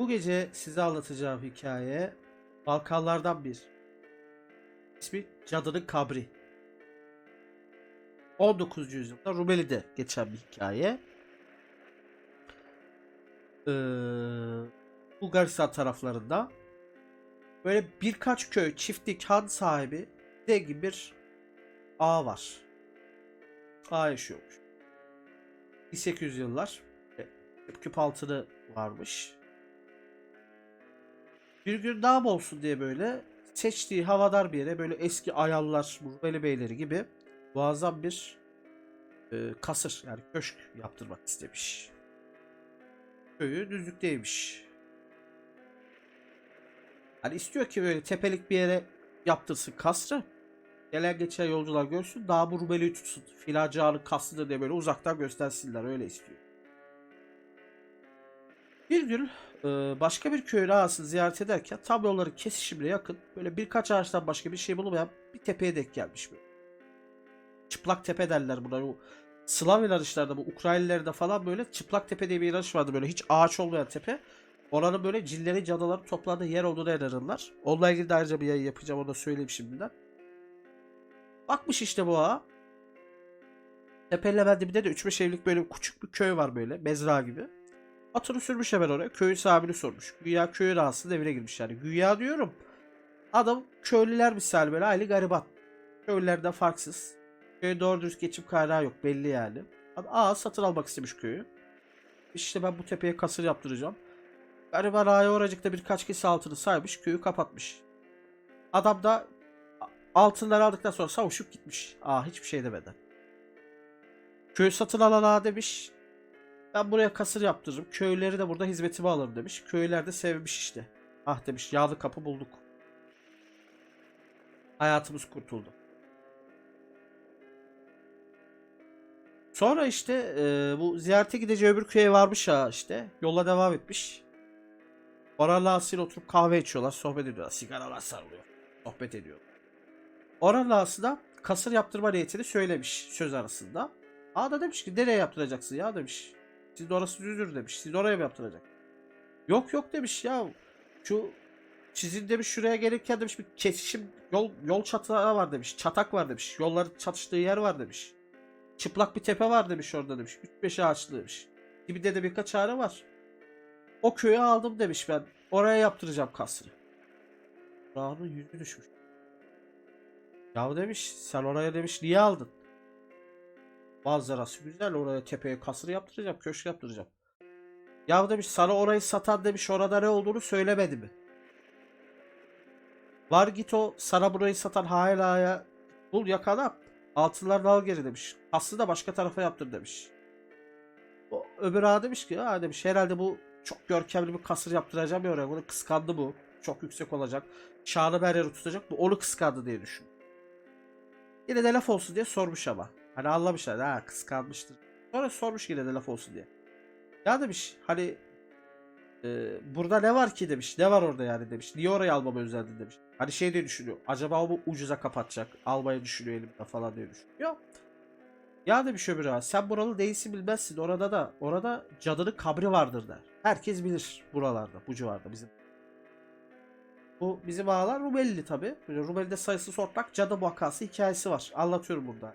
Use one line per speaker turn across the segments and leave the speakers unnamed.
Bu gece size anlatacağım hikaye Balkanlardan bir. İsmi Cadının Kabri. 19. yüzyılda Rumeli'de geçen bir hikaye. Ee, Bulgaristan taraflarında böyle birkaç köy, çiftlik, han sahibi zengin bir ağa var. Ağa yaşıyormuş. 1800 yıllar e, küp küp altını varmış. Bir gün nam olsun diye böyle seçtiği havadar bir yere böyle eski ayallar, Rumeli beyleri gibi muazzam bir e, kasır yani köşk yaptırmak istemiş. Köyü düzlükteymiş. Hani istiyor ki böyle tepelik bir yere yaptırsın kasrı. Gelen geçen yolcular görsün daha bu Rumeli'yi tutsun. Filacağını kaslıdır diye böyle uzaktan göstersinler öyle istiyor. Bir gün e, başka bir köyün ağasını ziyaret ederken tam yolların kesişimine yakın böyle birkaç ağaçtan başka bir şey bulunmayan bir tepeye denk gelmiş böyle. Çıplak tepe derler buna. O Slav inanışlarda bu Ukraynilerde falan böyle çıplak tepe diye bir inanış vardı böyle hiç ağaç olmayan tepe. Oranın böyle cinleri cadıların topladığı yer olduğuna inanırlar. Onunla ilgili de ayrıca bir yayın yapacağım onu da söyleyeyim şimdiden. Bakmış işte bu ağa. Tepenin hemen dibinde de 3-5 evlik böyle küçük bir köy var böyle mezra gibi. Atını sürmüş hemen oraya. Köyün sahibini sormuş. Güya köyün ağası devrine girmiş yani. Güya diyorum. Adam köylüler misal böyle aile gariban. Köylülerden farksız. Köyün doğru dürüst geçim kaynağı yok belli yani. Adam ağa satın almak istemiş köyü. İşte ben bu tepeye kasır yaptıracağım. Gariban ağaya oracıkta birkaç kez altını saymış. Köyü kapatmış. Adam da altınları aldıktan sonra savuşup gitmiş. Aa hiçbir şey demeden. Köy satın alan ağa demiş. Ben buraya kasır yaptırırım. Köyleri de burada hizmetime alırım demiş. Köyler de sevmiş işte. Ah demiş yağlı kapı bulduk. Hayatımız kurtuldu. Sonra işte e, bu ziyarete gideceği öbür köye varmış ha işte. Yola devam etmiş. Oranla Asil oturup kahve içiyorlar. Sohbet ediyorlar. Sigaralar sarılıyor. Sohbet ediyor. Oranla Asil kasır yaptırma niyetini söylemiş söz arasında. Aa da demiş ki nereye yaptıracaksın ya demiş. Siz orası düzdür demiş. Siz oraya mı yaptıracak? Yok yok demiş ya. Şu sizin demiş şuraya gelirken demiş bir kesişim yol yol çatağı var demiş. Çatak var demiş. Yolların çatıştığı yer var demiş. Çıplak bir tepe var demiş orada demiş. 3-5 ağaçlı demiş. Dibinde de birkaç ağrı var. O köyü aldım demiş ben. Oraya yaptıracağım kasrı. Rahman'ın yüzü düşmüş. Ya demiş sen oraya demiş niye aldın? Manzarası güzel oraya tepeye kasır yaptıracağım köşk yaptıracağım. Ya demiş sana orayı satan demiş orada ne olduğunu söylemedi mi? Var git o sana burayı satan ağaya bul yakala altınlarını al geri demiş. Aslı da başka tarafa yaptır demiş. O, öbür ağa demiş ki ha demiş herhalde bu çok görkemli bir kasır yaptıracağım ya oraya. Bunu kıskandı bu. Çok yüksek olacak. Şanı her yeri tutacak. Bu onu kıskandı diye düşün. Yine de laf olsun diye sormuş ama. Hani anlamışlar. Ha kıskanmıştır. Sonra sormuş yine de laf olsun diye. Ya demiş hani e, burada ne var ki demiş. Ne var orada yani demiş. Niye orayı almamı özendin demiş. Hani şey diye düşünüyor. Acaba o mu ucuza kapatacak. Almayı düşünüyor elimde falan diye düşünüyor. Ya demiş öbür ağa sen buralı değilsin bilmezsin. Orada da orada cadının kabri vardır der. Herkes bilir buralarda bu civarda bizim. Bu bizim ağalar Rumeli tabi. Rumeli'de sayısız ortak cadı vakası hikayesi var. Anlatıyorum burada.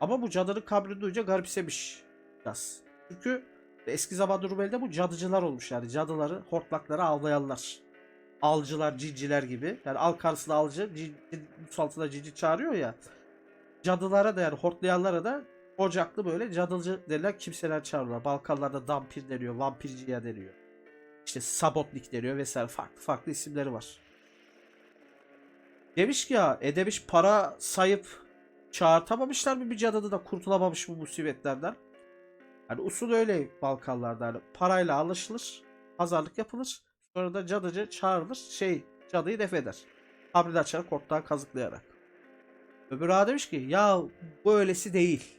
Ama bu cadının kabrini duyunca garipsemiş biraz. Çünkü eski zamanda Rumeli'de bu cadıcılar olmuş yani. Cadıları, hortlakları avlayanlar. Alcılar, cinciler gibi. Yani al karşısına alcı, cinci, altına cinci çağırıyor ya. Cadılara da yani hortlayanlara da ocaklı böyle cadıcı denilen kimseler çağırıyorlar. Balkanlarda dampir deniyor, vampirciye deniyor. İşte sabotnik deniyor vesaire farklı farklı isimleri var. Demiş ki ya e demiş para sayıp çağırtamamışlar mı bir cadıda da kurtulamamış bu musibetlerden. Hani usul öyle Balkanlarda hani parayla alışılır, pazarlık yapılır. Sonra da cadıcı çağrılır, şey cadıyı def eder. Kabrini açar korktan kazıklayarak. Öbür ağa demiş ki ya bu öylesi değil.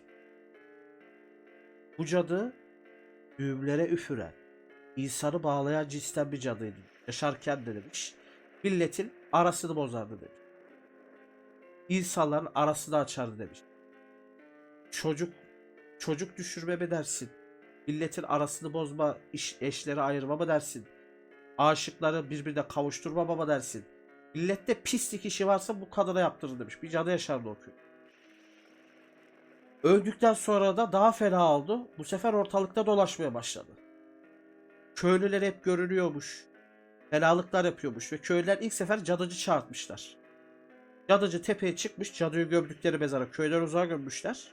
Bu cadı düğümlere üfüren, insanı bağlayan cinsten bir cadıydı. Yaşarken de demiş. Milletin arasını bozardı demiş. İnsanların arasını açardı demiş. Çocuk çocuk düşürme mi dersin? Milletin arasını bozma, iş, eşleri ayırma mı dersin? Aşıkları birbirine kavuşturma baba dersin. Millette pislik işi varsa bu kadına yaptırır demiş. Bir cadı yaşardı o köy. Öldükten sonra da daha fena oldu. Bu sefer ortalıkta dolaşmaya başladı. Köylüler hep görünüyormuş. Fenalıklar yapıyormuş ve köylüler ilk sefer cadıcı çağırtmışlar. Cadıcı tepeye çıkmış. Cadıyı gömdükleri mezara köyden uzağa gömmüşler.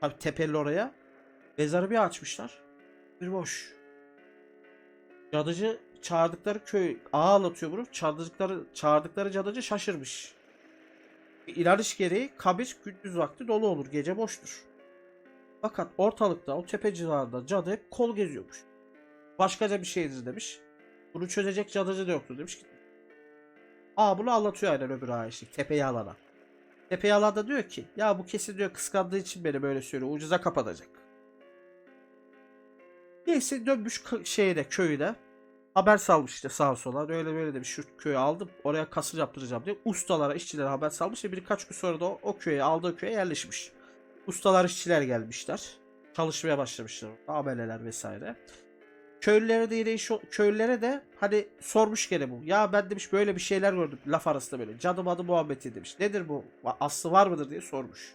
Tabi tepeli oraya. Mezarı bir açmışlar. Bir boş. Cadıcı çağırdıkları köy ağa anlatıyor bunu. Çağırdıkları, çağırdıkları cadıcı şaşırmış. İnanış gereği kabir gündüz vakti dolu olur. Gece boştur. Fakat ortalıkta o tepe civarında cadı hep kol geziyormuş. Başkaca bir şeydir demiş. Bunu çözecek cadıcı da yoktu demiş. Aa bunu anlatıyor aynen öbür ağa işte. Tepeyi alana. Tepeyi alan da diyor ki ya bu kesin diyor kıskandığı için beni böyle söylüyor. Ucuza kapatacak. Neyse dönmüş şeyde köyde. Haber salmış işte sağa sola. Öyle böyle demiş şu köyü aldım. Oraya kasır yaptıracağım diye. Ustalara işçilere haber salmış. Ve birkaç gün sonra da o, o köye aldığı köye yerleşmiş. Ustalar işçiler gelmişler. Çalışmaya başlamışlar. Ameleler vesaire. Köylülere de iş, köylülere de hani sormuş gene bu. Ya ben demiş böyle bir şeyler gördüm laf arasında böyle. Cadı madı muhabbeti demiş. Nedir bu? Aslı var mıdır diye sormuş.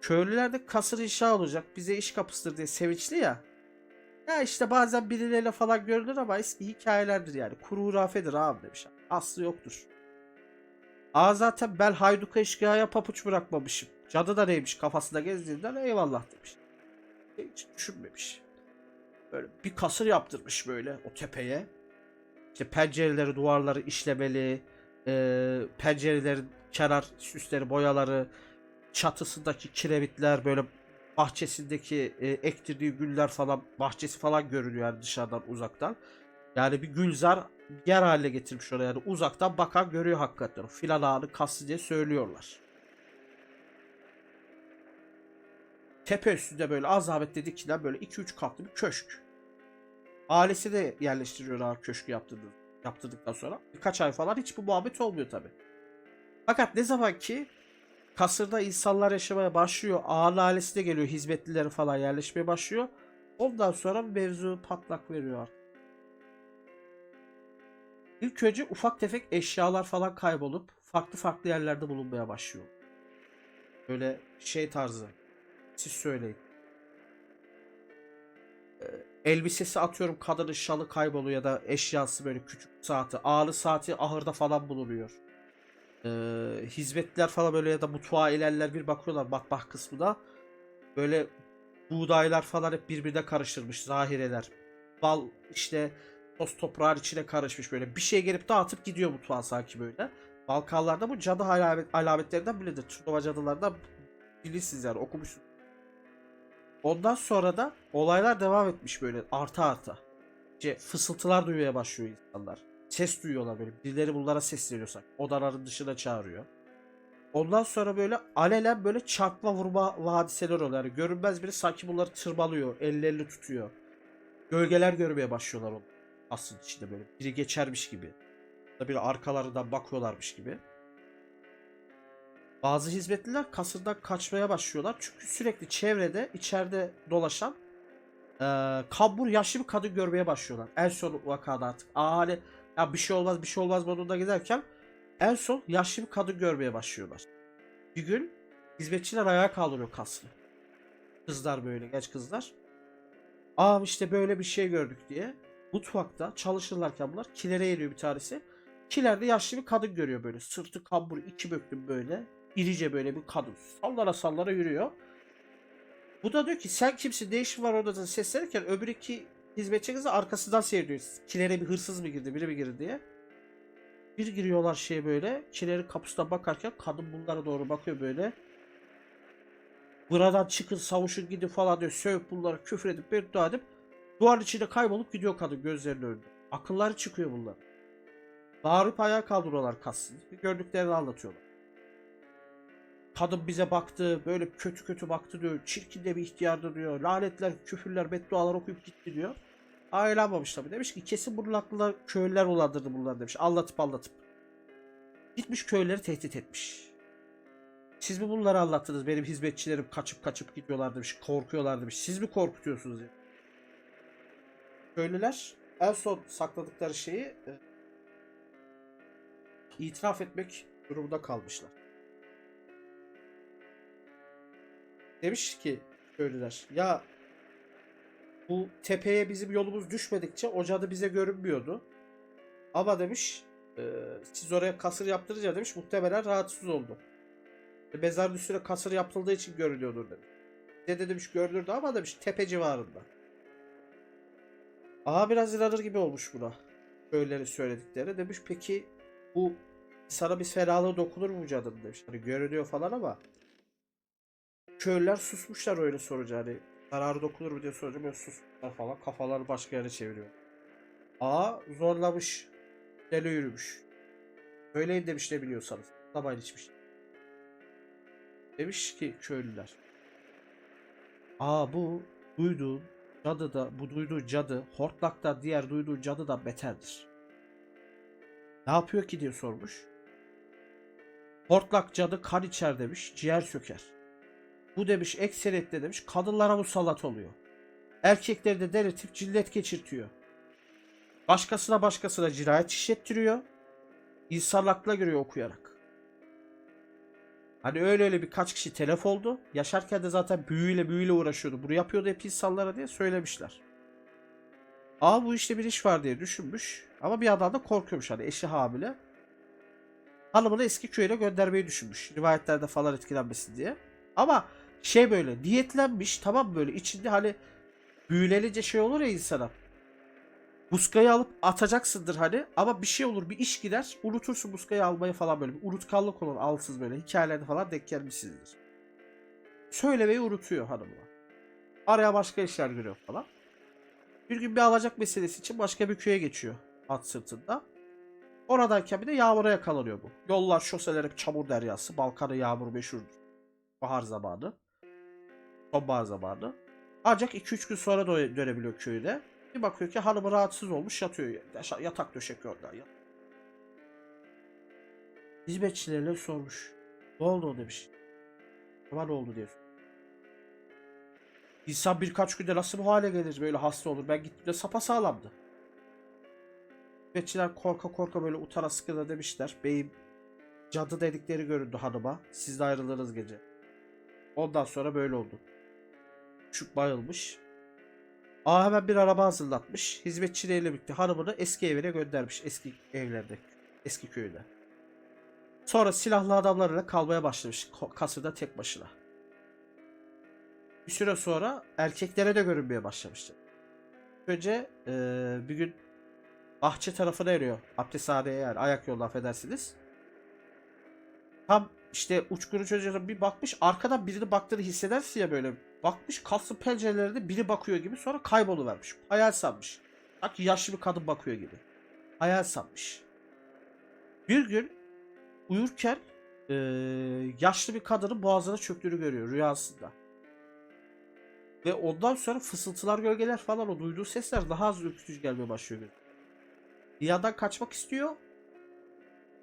Köylüler de kasır inşa olacak. Bize iş kapısıdır diye sevinçli ya. Ya işte bazen birileriyle falan görülür ama eski hikayelerdir yani. Kuru hurafedir abi demiş. Aslı yoktur. Aa zaten ben hayduka eşkıyaya papuç bırakmamışım. Cadı da neymiş kafasında gezdiğinden eyvallah demiş. Hiç düşünmemiş. Böyle bir kasır yaptırmış böyle o tepeye. İşte pencereleri, duvarları işlemeli, e, pencerelerin kenar süsleri, boyaları, çatısındaki kiremitler, böyle bahçesindeki e, ektirdiği güller falan, bahçesi falan görünüyor yani dışarıdan uzaktan. Yani bir gülzar yer haline getirmiş oraya. Yani uzaktan bakan görüyor hakikaten. Filan ağanın kası diye söylüyorlar. Tepe üstünde böyle azamet dedikinden böyle 2-3 katlı bir köşk. Ailesi de yerleştiriyor ağa köşkü yaptırdı, yaptırdıktan sonra. Birkaç ay falan hiç bu muhabbet olmuyor tabi. Fakat ne zaman ki kasırda insanlar yaşamaya başlıyor. Ağanın ailesi de geliyor. Hizmetlileri falan yerleşmeye başlıyor. Ondan sonra mevzu patlak veriyor artık. İlk önce ufak tefek eşyalar falan kaybolup farklı farklı yerlerde bulunmaya başlıyor. Böyle şey tarzı. Siz söyleyin. Ee, elbisesi atıyorum kadının şalı kayboluyor ya da eşyası böyle küçük saati. Ağlı saati ahırda falan bulunuyor. Ee, hizmetler falan böyle ya da mutfağa ilerler bir bakıyorlar matbah kısmında. Böyle buğdaylar falan hep birbirine karıştırmış zahireler. Bal işte toz toprağın içine karışmış böyle. Bir şey gelip dağıtıp gidiyor mutfağa sanki böyle. Balkanlarda bu cadı alamet, alametlerinden biridir. Truva cadılarından bilirsiniz yani okumuşsunuz. Ondan sonra da olaylar devam etmiş böyle arta arta. İşte fısıltılar duymaya başlıyor insanlar. Ses duyuyorlar böyle. Birileri bunlara sesleniyor sanki. Odaların dışına çağırıyor. Ondan sonra böyle alelen böyle çarpma vurma hadiseler oluyor. Yani görünmez biri sanki bunları tırmalıyor. Ellerini tutuyor. Gölgeler görmeye başlıyorlar onu. Aslında içinde böyle. Biri geçermiş gibi. Da böyle arkalarından bakıyorlarmış gibi. Bazı hizmetliler kasırdan kaçmaya başlıyorlar. Çünkü sürekli çevrede içeride dolaşan eee kambur yaşlı bir kadın görmeye başlıyorlar. En son vakada artık. Aa hani ya bir şey olmaz bir şey olmaz modunda giderken en son yaşlı bir kadın görmeye başlıyorlar. Bir gün hizmetçiler ayağa kaldırıyor kaslı. Kızlar böyle genç kızlar. Aa işte böyle bir şey gördük diye. Mutfakta çalışırlarken bunlar kilere geliyor bir tanesi. Kilerde yaşlı bir kadın görüyor böyle. Sırtı kambur iki büklüm böyle. İrice böyle bir kadın. Sallara sallara yürüyor. Bu da diyor ki sen kimsin ne işin var orada da seslenirken öbür iki hizmetçi kızı arkasından seyrediyor. Kilere bir hırsız mı girdi biri mi girdi diye. Bir giriyorlar şeye böyle. Kilerin kapısına bakarken kadın bunlara doğru bakıyor böyle. Buradan çıkın savuşun gidin falan diyor. Sövüp bunlara küfür edip beddua edip duvarın içinde kaybolup gidiyor kadın gözlerinin önünde. Akılları çıkıyor bunlar. Bağırıp ayağa kaldırıyorlar kassını. Bir gördüklerini anlatıyorlar. Kadın bize baktı, böyle kötü kötü baktı diyor. Çirkin de bir ihtiyardı diyor. Lanetler, küfürler, beddualar okuyup gitti diyor. Ayılanmamış tabii. Demiş ki kesin bunun köylüler ulandırdı bunlar demiş. Anlatıp anlatıp. Gitmiş köyleri tehdit etmiş. Siz mi bunları anlattınız? Benim hizmetçilerim kaçıp kaçıp gidiyorlar demiş. Korkuyorlar demiş. Siz mi korkutuyorsunuz ya? Köylüler en son sakladıkları şeyi e, itiraf etmek durumunda kalmışlar. Demiş ki köylüler ya bu tepeye bizim yolumuz düşmedikçe o cadı bize görünmüyordu. Ama demiş e, siz oraya kasır yaptırınca demiş muhtemelen rahatsız oldu. E, mezarın üstüne kasır yapıldığı için görünüyordur demiş. Bize de demiş görünürdü ama demiş tepe civarında. Aha biraz inanır gibi olmuş buna. Böyleleri söyledikleri. Demiş peki bu sana bir ferahlığı dokunur mu cadının demiş. Hani görünüyor falan ama köylüler susmuşlar öyle sorunca hani zararı dokunur mu diye sorunca böyle susmuşlar falan kafaları başka yere çeviriyor. Aa zorlamış. Deli yürümüş. Söyleyin demiş ne biliyorsanız. Sabah içmiş. Demiş ki köylüler. Aa bu duyduğun cadı da bu duyduğu cadı hortlakta diğer duyduğu cadı da beterdir. Ne yapıyor ki diye sormuş. Hortlak cadı kan içer demiş, ciğer söker. Bu demiş ekseriyetle demiş kadınlara musallat oluyor. Erkekleri de delirtip cillet geçirtiyor. Başkasına başkasına cinayet işlettiriyor. İnsan aklına giriyor okuyarak. Hani öyle öyle birkaç kişi telef oldu. Yaşarken de zaten büyüyle büyüyle uğraşıyordu. Bunu yapıyordu hep insanlara diye söylemişler. Aa bu işte bir iş var diye düşünmüş. Ama bir yandan da korkuyormuş hani eşi hamile. Hanımını eski köyüne göndermeyi düşünmüş. Rivayetlerde falan etkilenmesin diye. Ama şey böyle diyetlenmiş tamam böyle içinde hani büyülenince şey olur ya insana. Muskayı alıp atacaksındır hani ama bir şey olur bir iş gider unutursun muskayı almayı falan böyle bir unutkanlık olur alsız böyle hikayelerde falan denk gelmişsinizdir. Söylemeyi unutuyor hanımına. Araya başka işler görüyor falan. Bir gün bir alacak meselesi için başka bir köye geçiyor at sırtında. Oradayken bir de yağmura yakalanıyor bu. Yollar, şoseler hep çamur deryası. Balkan'ın yağmuru meşhurdur. Bahar zamanı. Sonbahar zamanı. Ancak 2-3 gün sonra dö- dönebiliyor köyüne. Bir bakıyor ki hanımı rahatsız olmuş yatıyor. Yatak döşek. Ya- Hizmetçilerine sormuş. Ne oldu demiş. Ama ne oldu diye. İnsan birkaç günde nasıl bu hale gelir böyle hasta olur. Ben gittiğimde sapasağlamdı. Hizmetçiler korka korka böyle utara sıkıda demişler. Beyim cadı dedikleri göründü hanıma. Siz de ayrılırız gece. Ondan sonra böyle oldu. Küçük bayılmış. Aa hemen bir araba hazırlatmış. Hizmetçileriyle birlikte hanımını eski evine göndermiş. Eski evlerde. Eski köyüne. Sonra silahlı adamlarla kalmaya başlamış. Kasırda tek başına. Bir süre sonra erkeklere de görünmeye başlamıştı. Önce eee, bir gün bahçe tarafına eriyor. Abdesthaneye yani ayak yolu affedersiniz. Tam işte uçkuru çocuğa bir bakmış arkadan birini baktığını hissedersin ya böyle. Bakmış kaslı pencerelerde biri bakıyor gibi sonra kayboluvermiş. Hayal sanmış. Sanki yaşlı bir kadın bakıyor gibi. Hayal sanmış. Bir gün uyurken eee, yaşlı bir kadının boğazına çöktüğünü görüyor rüyasında. Ve ondan sonra fısıltılar gölgeler falan o duyduğu sesler daha az ürkütücü gelmeye başlıyor. yandan kaçmak istiyor.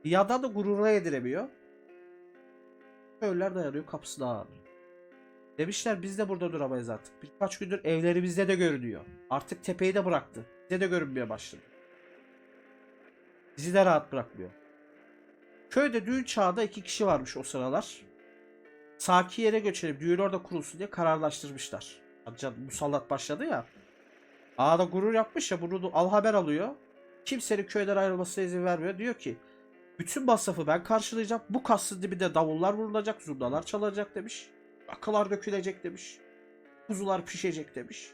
Bir yandan da gururuna yediremiyor. Köylüler dayanıyor kapısına ağırlıyor. Demişler biz de burada duramayız artık. Birkaç gündür evlerimizde de görünüyor. Artık tepeyi de bıraktı. Bize de görünmeye başladı. Bizi de rahat bırakmıyor. Köyde düğün çağında iki kişi varmış o sıralar. Saki yere göçelim düğün orada kurulsun diye kararlaştırmışlar. Can musallat başladı ya. Ağda gurur yapmış ya bunu al haber alıyor. Kimsenin köyden ayrılmasına izin vermiyor. Diyor ki bütün masrafı ben karşılayacağım. Bu kasın dibinde davullar vurulacak, zurnalar çalacak demiş. Akılar dökülecek demiş. Kuzular pişecek demiş.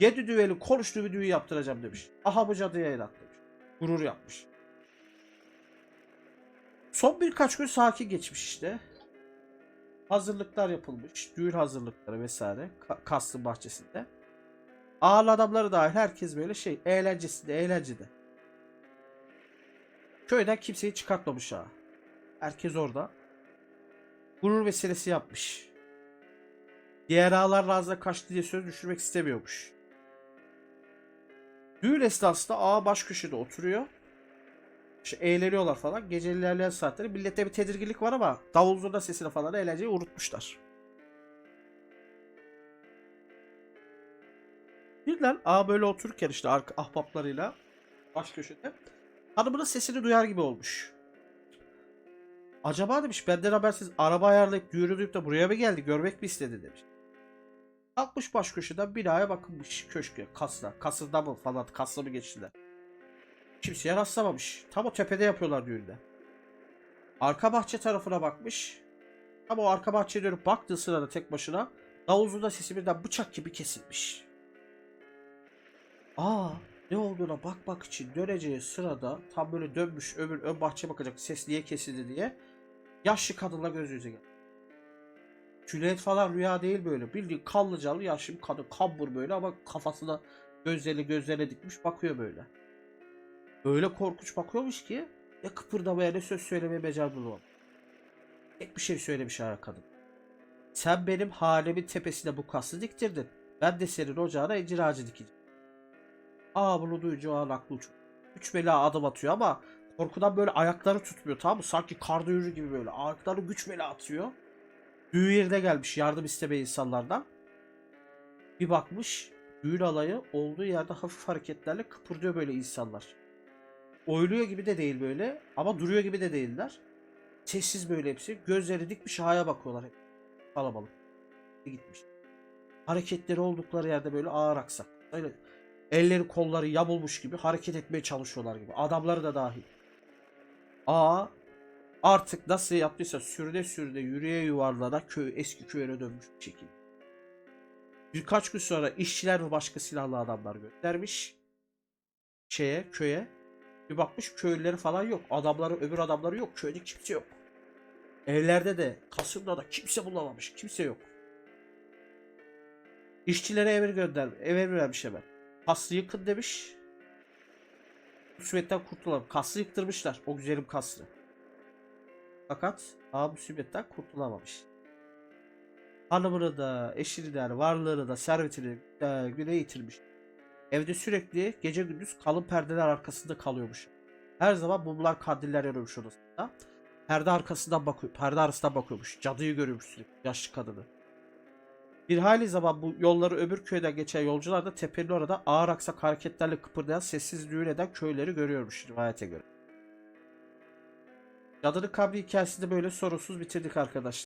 Yedi düveli konuştuğu bir düğün yaptıracağım demiş. Aha bu cadıya inat demiş. Gurur yapmış. Son birkaç gün sakin geçmiş işte. Hazırlıklar yapılmış. Düğün hazırlıkları vesaire. Ka- Kastın bahçesinde. Ağırlı adamları dahil herkes böyle şey eğlencesinde eğlencede. Köyden kimseyi çıkartmamış ha. Herkes orada. Gurur meselesi yapmış. Diğer ağalar ağzına kaçtı diye söz düşürmek istemiyormuş. Düğün esnasında ağa baş köşede oturuyor. İşte eğleniyorlar falan. Gece ilerleyen saatleri millette bir tedirginlik var ama davul zurna sesini falan eğlenceyi unutmuşlar. Birden A böyle otururken işte arka ahbaplarıyla baş köşede hanımının sesini duyar gibi olmuş. Acaba demiş benden habersiz araba ayarlayıp yürüyüp de buraya mı geldi görmek mi istedi demiş. Kalkmış baş köşeden binaya bakınmış köşke kasla. Kasında mı falan kasla mı geçtiler. Kimseye rastlamamış. Tam o tepede yapıyorlar düğünde. Arka bahçe tarafına bakmış. Tam o arka bahçeye dönüp baktığı sırada tek başına davuzunda sesi birden bıçak gibi kesilmiş. Aa ne olduğuna bakmak için döneceği sırada tam böyle dönmüş öbür ön bahçeye bakacak ses niye kesildi diye yaşlı kadınla göz yüze geldi. Cüneyt falan rüya değil böyle. Bildiğin kanlı canlı yaşlı bir kadın. Kambur böyle ama kafasına gözlerini gözlerine dikmiş bakıyor böyle. Öyle korkunç bakıyormuş ki ne kıpırdamaya ne söz söylemeye becerdi o. Tek bir şey söylemiş ayağa kadın. Sen benim halemin tepesine bu kası diktirdin. Ben de senin ocağına incir ağacı dikeceğim. Aa bunu duyunca o an aklı uçuyor. Üç bela adım atıyor ama korkudan böyle ayakları tutmuyor tamam mı? Sanki karda yürür gibi böyle. Ayakları güç bela atıyor. Düğün yerine gelmiş yardım istemeye insanlardan. Bir bakmış düğün alayı olduğu yerde hafif hareketlerle kıpırdıyor böyle insanlar. Oyluyor gibi de değil böyle ama duruyor gibi de değiller. Sessiz böyle hepsi. Gözleri dikmiş haya bakıyorlar hep. Kalabalık. Gitmiş. Hareketleri oldukları yerde böyle ağır aksak. Böyle elleri kolları yamulmuş gibi hareket etmeye çalışıyorlar gibi. Adamları da dahil. Aa artık nasıl yaptıysa sürüne sürüne yürüye yuvarlana köy eski köyüne dönmüş bir şekilde. Birkaç gün sonra işçiler ve başka silahlı adamlar göndermiş şeye köye. Bir bakmış köylüleri falan yok. Adamları öbür adamları yok. Köyde kimse yok. Evlerde de Kasım'da da kimse bulamamış. Kimse yok. İşçilere emir gönder, emir vermiş hemen. Kaslı yıkın demiş. Musibetten kurtulalım. Kaslı yıktırmışlar. O güzelim kaslı. Fakat daha musibetten kurtulamamış. Hanımını da, eşini de, varlığını da, servetini de güne yitirmiş. Evde sürekli gece gündüz kalın perdeler arkasında kalıyormuş. Her zaman mumlar kandiller yanıyormuş odasında. Perde arkasından bakıyor, perde arasından bakıyormuş. Cadıyı görüyormuş sürekli, yaşlı kadını. Bir hayli zaman bu yolları öbür köyden geçen yolcular da tepenin orada ağır aksak hareketlerle kıpırdayan sessiz düğün eden köyleri görüyormuş rivayete göre. Cadının kabri hikayesini böyle sorunsuz bitirdik arkadaşlar.